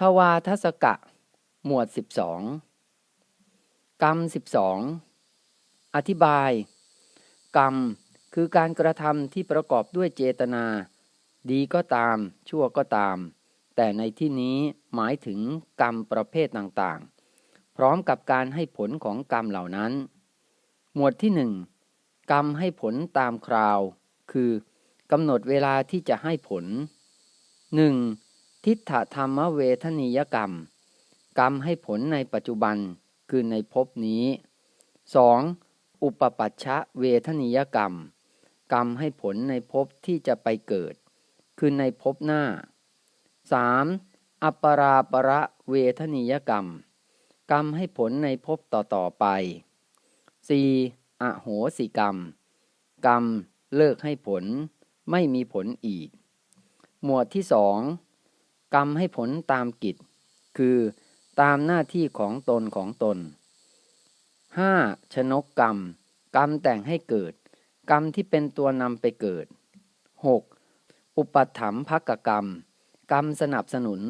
ทวาทศกะ หมวด 12 กรรม 12 อธิบาย กรรมคือการกระทำที่ประกอบด้วยเจตนา ดีก็ตาม ชั่วก็ตาม แต่ในที่นี้หมายถึงกรรมประเภทต่างๆ พร้อมกับการให้ผลของกรรมเหล่านั้น หมวดที่หนึ่งกรรมให้ผลตามคราว คือกำหนดเวลาที่จะให้ผล 1. ทิฏฐธรรมเวทนิยกรรม กรรมให้ผลในปัจจุบันคือในภพนี้ 2. อุปปัชชะเวทนิยกรรม กรรมให้ผลในภพที่จะไปเกิด คือในภพหน้า 3. อัปปราประเวทนิยกรรม กรรมให้ผลในภพต่อๆไป 4. อโหสิกรรม กรรมเลิกให้ผลไม่มีผลอีก หมวดที่สอง กรรมให้ผลตามกิจ คือตามหน้าที่ของตนของตน 5. ชนกกรรม กรรมแต่งให้เกิด กรรมที่เป็นตัวนำไปเกิด 6. อุปถัมภกกรรม กรรมสนับสนุน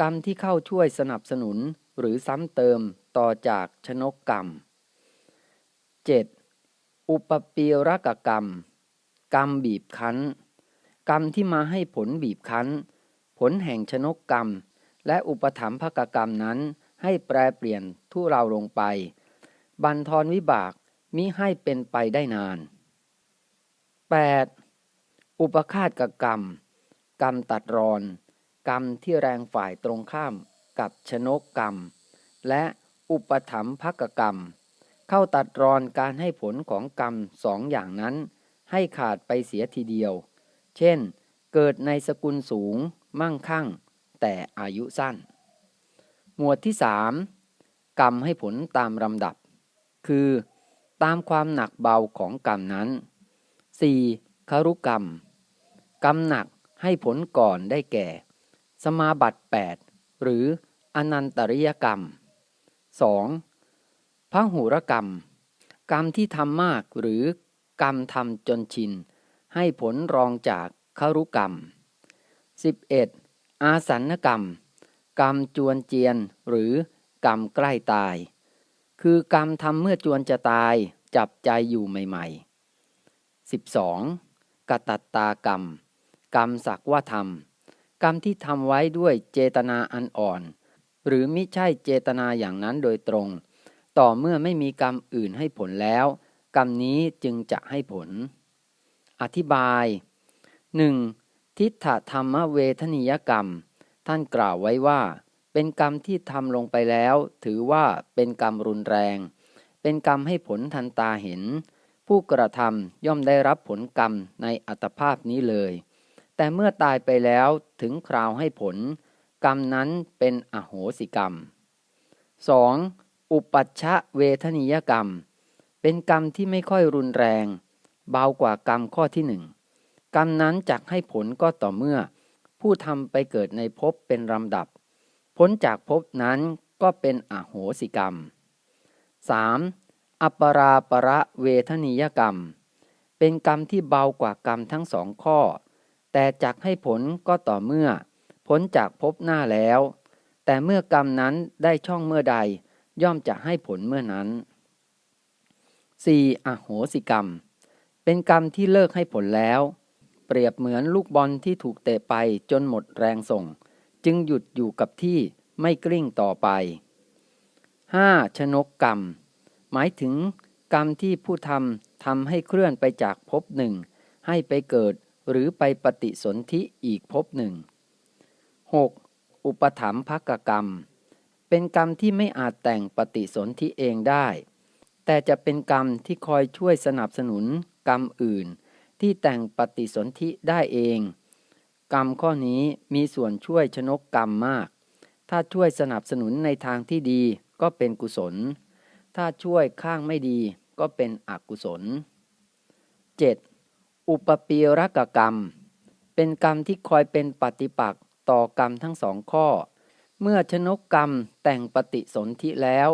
กรรมที่เข้าช่วยสนับสนุนหรือซ้ำเติมต่อจากชนกกรรม 7. อุปปีรกกรรม กรรมบีบคั้น กรรมที่มาให้ผลบีบคั้น ผลแห่งชนกกรรม และอุปถัมภกกรรมนั้น ให้แปรเปลี่ยนทุเราลงไป บันทอนวิบากมิให้เป็นไปได้นาน 8. อุปคาตกกรรม กรรมตัดรอน กรรมที่แรงฝ่ายตรงข้ามกับชนกกรรม และอุปถัมภกกรรม เข้าตัดรอนการให้ผลของกรรมสองอย่างนั้น ให้ขาดไปเสียทีเดียว เช่น เกิดในสกุลสูง มั่งคั่ง แต่อายุสั้น หมวดที่สามกรรมให้ผลตามลำดับ คือ ตามความหนักเบาของกรรมนั้น 4. คารุกรรม กรรมหนักให้ผลก่อนได้แก่ สมาบัติ 8 หรืออนันตริยกรรม 2. พระหูรกรรม กรรมที่ทำมากหรือกรรมทำจนชิน ให้ผลรองจากคารุกรรม 11. อาสันกรรม กรรมจวนเจียนหรือกรรมใกล้ตาย คือกรรมทำเมื่อจวนจะตายจับใจอยู่ใหม่ๆ 12. กตัตตากรรม กรรมสักว่าทำกรรมที่ทำไว้ด้วยเจตนาอันอ่อน หรือมิใช่เจตนาอย่างนั้นโดยตรง ต่อเมื่อไม่มีกรรมอื่นให้ผลแล้ว กรรมนี้จึงจะให้ผล อธิบาย 1. ทิฏฐธรรมเวทนิยกรรม ท่านกล่าวไว้ว่า เป็นกรรมที่ทำลงไปแล้ว ถือว่าเป็นกรรมรุนแรง เป็นกรรมให้ผลทันตาเห็น ผู้กระทำย่อมได้รับผลกรรมในอัตภาพนี้เลย แต่เมื่อตายไปแล้วถึงคราวให้ผล กรรมนั้นเป็นอโหสิกรรม 2. อุปัชชะเวทนิยกรรม เป็นกรรมที่ไม่ค่อยรุนแรง เบากว่ากรรมข้อที่หนึ่ง กรรมนั้นจักให้ผลก็ต่อเมื่อ ผู้ทำไปเกิดในภพเป็นลำดับ พ้นจากภพนั้นก็เป็นอโหสิกรรม 3. อัปราประเวทนิยกรรม เป็นกรรมที่เบากว่ากรรมทั้งสองข้อ แต่จักให้ผลก็ต่อเมื่อ พ้นจากภพหน้าแล้ว แต่เมื่อกรรมนั้นได้ช่องเมื่อใด ย่อมจะให้ผลเมื่อนั้น 4. อโหสิกรรม เป็นกรรมที่เลิกให้ผลแล้ว เปรียบเหมือนลูกบอลที่ถูกเตะไปจนหมดแรงส่ง จึงหยุดอยู่กับที่ไม่กลิ้งต่อไป 5. ชนกกรรม หมายถึงกรรมที่ผู้ทำทำให้เคลื่อนไปจากภพหนึ่ง ให้ไปเกิดหรือไปปฏิสนธิอีกภพหนึ่ง 6. อุปถัมภกกรรม เป็นกรรมที่ไม่อาจแต่งปฏิสนธิเองได้ แต่จะเป็นกรรมที่คอยช่วยสนับสนุนกรรมอื่น ที่แต่งปฏิสนธิได้เอง กรรมข้อนี้มีส่วนช่วยชนกกรรมมาก ถ้าช่วยสนับสนุนในทางที่ดีก็เป็นกุศล ถ้าช่วยข้างไม่ดีก็เป็นอกุศล 7. อุปปีรกกรรม เป็นกรรมที่คอยเป็นปฏิปักษ์ต่อกรรมทั้งสองข้อ เมื่อชนกกรรมแต่งปฏิสนธิแล้ว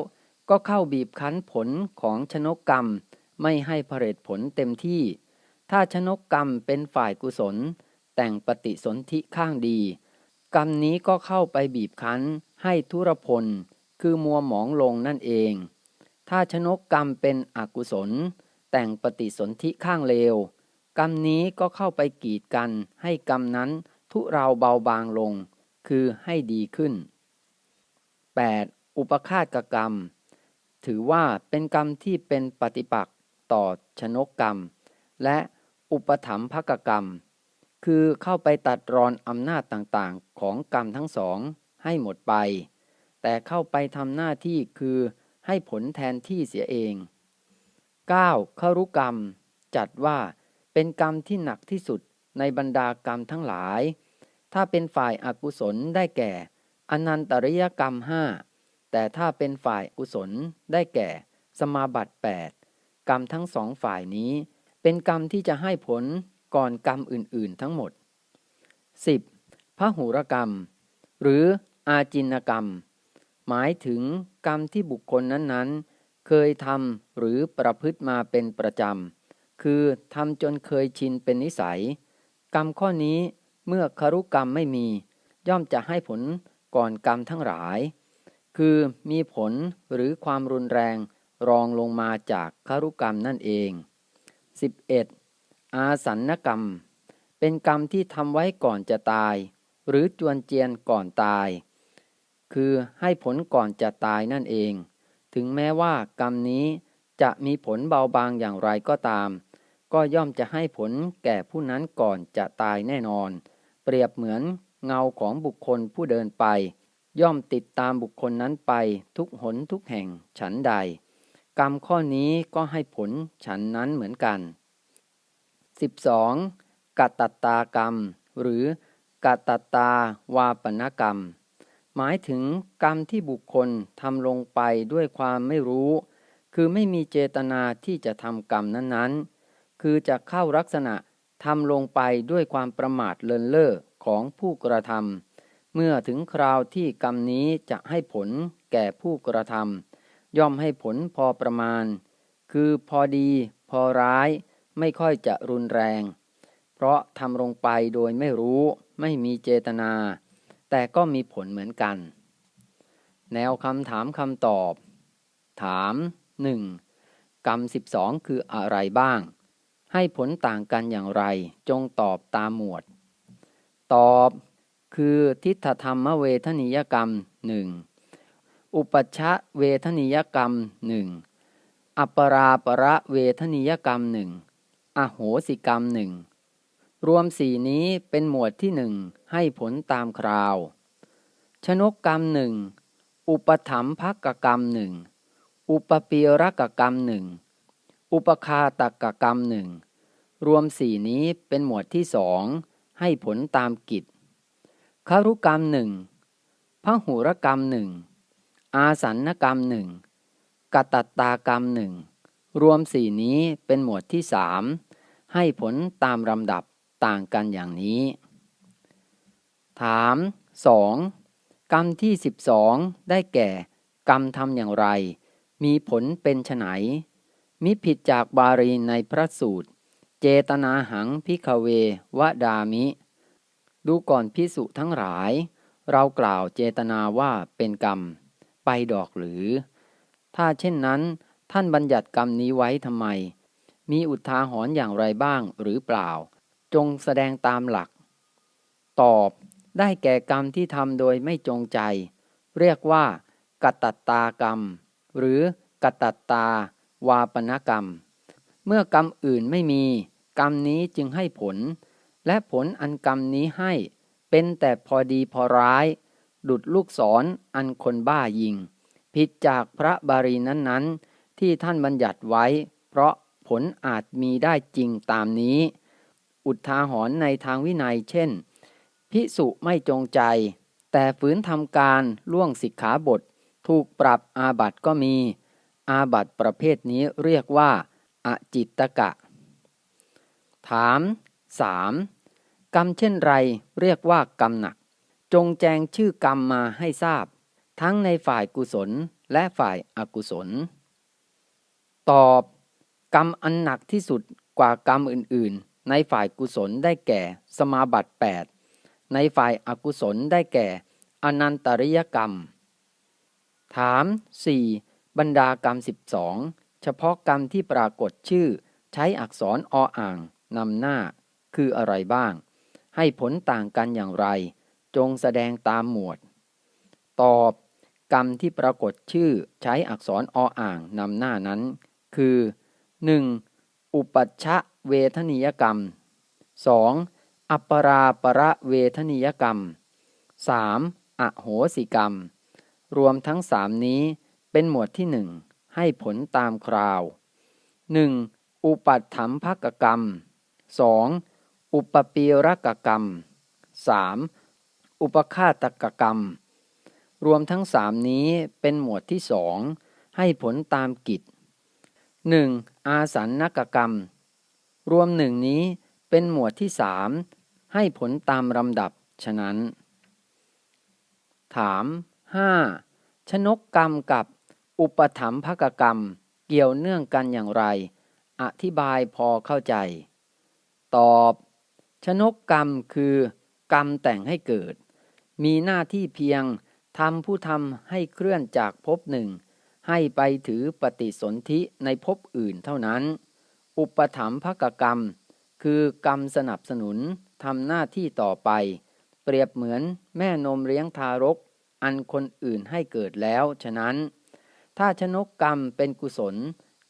ก็เข้าบีบคั้นผลของชนกกรรม ไม่ให้ผลิตผลเต็มที่ ถ้าชนกกรรมเป็นฝ่ายกุศล แต่งปฏิสนธิข้างดี กรรมนี้ก็เข้าไปบีบคั้น ให้ทุรพล คือมัวหมองลงนั่นเอง ถ้าชนกกรรมเป็นอกุศล แต่งปฏิสนธิข้างเลว กรรมนี้ก็เข้าไปกีดกัน ให้กรรมนั้นทุเราเบาบางลง คือให้ดีขึ้น 8. อุปคาตกรรม ถือว่าเป็นกรรมที่เป็นปฏิปักษ์ต่อชนกกรรม และ อุปถัมภกกรรม คือเข้าไปตัดรอนอำนาจต่างๆ ของกรรมทั้งสองให้หมดไป แต่เข้าไปทำหน้าที่คือให้ผลแทนที่เสียเอง 9. คารุกรรม จัดว่าเป็นกรรมที่หนักที่สุดในบรรดากรรมทั้งหลาย ถ้าเป็นฝ่ายอากุศลได้แก่ อนันตริยกรรมห้าแต่ถ้าเป็นฝ่ายอุศลได้แก่ สมาบัติ 8 กรรมทั้งสองฝ่ายนี้ เป็นกรรมที่จะให้ผลก่อนกรรมอื่น ๆ ทั้งหมด 10. พระหูรกรรม หรืออาจินกรรม หมายถึงกรรมที่บุคคลนั้นๆ เคยทำหรือประพฤติมาเป็นประจำ คือทำจนเคยชินเป็นนิสัย กรรมข้อนี้เมื่อคารุกรรมไม่มี ย่อมจะให้ผลก่อนกรรมทั้งหลาย คือมีผลหรือความรุนแรงรองลงมาจากคารุกรรมนั่นเอง 11. อาสันนกรรม เป็นกรรมที่ทำไว้ก่อนจะตาย หรือจวนเจียนก่อนตาย คือให้ผลก่อนจะตายนั่นเอง ถึงแม้ว่ากรรมนี้จะมีผลเบาบางอย่างไรก็ตาม ก็ย่อมจะให้ผลแก่ผู้นั้นก่อนจะตายแน่นอน เปรียบเหมือนเงาของบุคคลผู้เดินไป ย่อมติดตามบุคคลนั้นไปทุกหนทุกแห่งฉันใด กรรมข้อนี้ก็ให้ผลฉันนั้นเหมือนกัน 12. กัตตากรรม หรือกัตตาวาปนกรรม หมายถึงกรรมที่บุคคลทำลงไปด้วยความไม่รู้ คือไม่มีเจตนาที่จะทำกรรมนั้นๆ คือจะเข้าลักษณะทำลงไปด้วยความประมาทเลินเล่อของผู้กระทำเมื่อถึงคราวที่กรรมนี้จะให้ผลแก่ผู้กระทำ ย่อมให้ผลพอประมาณ คือพอดี พอร้าย ไม่ค่อยจะรุนแรง เพราะทำลงไปโดยไม่รู้ ไม่มีเจตนา แต่ก็มีผลเหมือนกัน แนวคำถามคำตอบ ถาม 1. กรรม 12 คืออะไรบ้าง ให้ผลต่างกันอย่างไร จงตอบตามหมวด ตอบ คือทิฏฐธรรมเวทนิยกรรมหนึ่ง อุปชะเวทนิยกรรมหนึ่งอัปราประเวทนิยกรรมหนึ่งอโหสิกรรมหนึ่งรวมสี่นี้เป็นหมวดที่หนึ่งให้ผลตามคราว ชนกกรรมหนึ่งอุปถัมภกกรรมหนึ่งอุปปีรกกรรมหนึ่งอุปคาตกกรรมหนึ่งรวมสี่นี้เป็นหมวดที่สองให้ผลตามกิจคารุกรรมหนึ่งพหูรกรรมหนึ่ง อาสันนกรรมหนึ่งกตัตตากรรมหนึ่งรวมสี่นี้เป็นหมวดที่สามให้ผลตามลำดับต่างกันอย่างนี้ ถาม 2. กรรมที่12ได้แก่ กรรมทำอย่างไร มีผลเป็นไฉนมิผิดจากบาลีในพระสูตร เจตนาหังพิคเววดามิ ดูก่อนพิสุทั้งหลาย เรากล่าวเจตนาว่าเป็นกรรม ไปดอกหรือ ถ้าเช่นนั้น ท่านบัญญัติกรรมนี้ไว้ทำไม มีอุทาหรณ์อย่างไรบ้างหรือเปล่า จงแสดงตามหลัก ตอบได้แก่กรรมที่ทำโดยไม่จงใจ เรียกว่ากัตตากรรม หรือกัตตตาวาปนกรรม เมื่อกรรมอื่นไม่มี กรรมนี้จึงให้ผล และผลอันกรรมนี้ให้ เป็นแต่พอดีพอร้าย ดุดลูกศรออันคนบ้ายิง ผิดจากพระบารีนั้นๆ ที่ท่านบัญญัติไว้ เพราะผลอาจมีได้จริงตามนี้ อุทาหรณ์ในทางวินัยเช่น พิสุไม่จงใจ แต่ฝืนทำการล่วงสิกขาบท ถูกปรับอาบัติก็มี อาบัติประเภทนี้เรียกว่าอจิตตกะ ถาม 3. กรรมเช่นไรเรียกว่ากรรมหนัก จงแจงชื่อกรรมมาให้ทราบ ทั้งในฝ่ายกุศลและฝ่ายอกุศล ตอบ กรรมอันหนักที่สุดกว่ากรรมอื่น ๆ ในฝ่ายกุศลได้แก่สมาบัติ 8 ในฝ่ายอากุศลได้แก่ อนันตริยกรรม ถาม 4. บรรดากรรม 12 เฉพาะกรรมที่ปรากฏชื่อใช้อักษรออ่างนำหน้า คืออะไรบ้าง ให้ผลต่างกันอย่างไร จงแสดงตามหมวด ตอบกรรมที่ปรากฏชื่อใช้อักษรออ่างนำหน้านั้น คือ 1. อุปัชชะเวทนิยกรรม 2. อัปราประเวทนิยกรรม 3. อโหสิกรรม รวมทั้งสามนี้เป็นหมวดที่หนึ่งให้ผลตามคราว 1. อุปัฏฐัมภกกรรม 2. อุปปีรกกรรม 3. อุปฆาตกกรรม รวมทั้งสามนี้เป็นหมวดที่สองให้ผลตามกิจ 1. อาสันนกกรรม รวมหนึ่งนี้เป็นหมวดที่สามให้ผลตามลำดับฉะนั้น ถาม 5. ชนกกรรมกับอุปถัมภกกรรม เกี่ยวเนื่องกันอย่างไร อธิบายพอเข้าใจ ตอบ ชนกกรรมคือกรรมแต่งให้เกิด มีหน้าที่เพียงทำผู้ทำให้เคลื่อนจากภพหนึ่ง ให้ไปถือปฏิสนธิในภพอื่นเท่านั้น อุปถัมภกกรรม คือกรรมสนับสนุนทำหน้าที่ต่อไป เปรียบเหมือนแม่นมเลี้ยงทารก อันคนอื่นให้เกิดแล้ว ฉะนั้น ถ้าชนกกรรมเป็นกุศล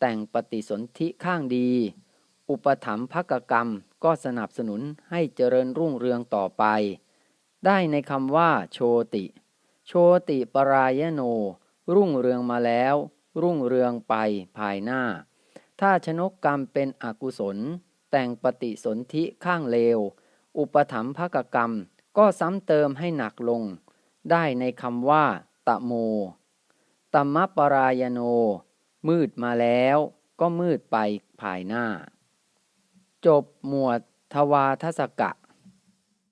แต่งปฏิสนธิข้างดี อุปถัมภกกรรมก็สนับสนุนให้เจริญรุ่งเรืองต่อไป ได้ในคำว่า โชติ โชติปรายโน รุ่งเรืองมาแล้ว รุ่งเรืองไปภายหน้า ถ้าชนกกรรมเป็นอกุศล แต่งปฏิสนธิข้างเลว อุปถัมภกกรรมก็ซ้ำเติมให้หนักลง ได้ในคำว่า ตะโมตมปรายโน มืดมาแล้ว ก็มืดไปภายหน้า จบหมวดทวาทศกะ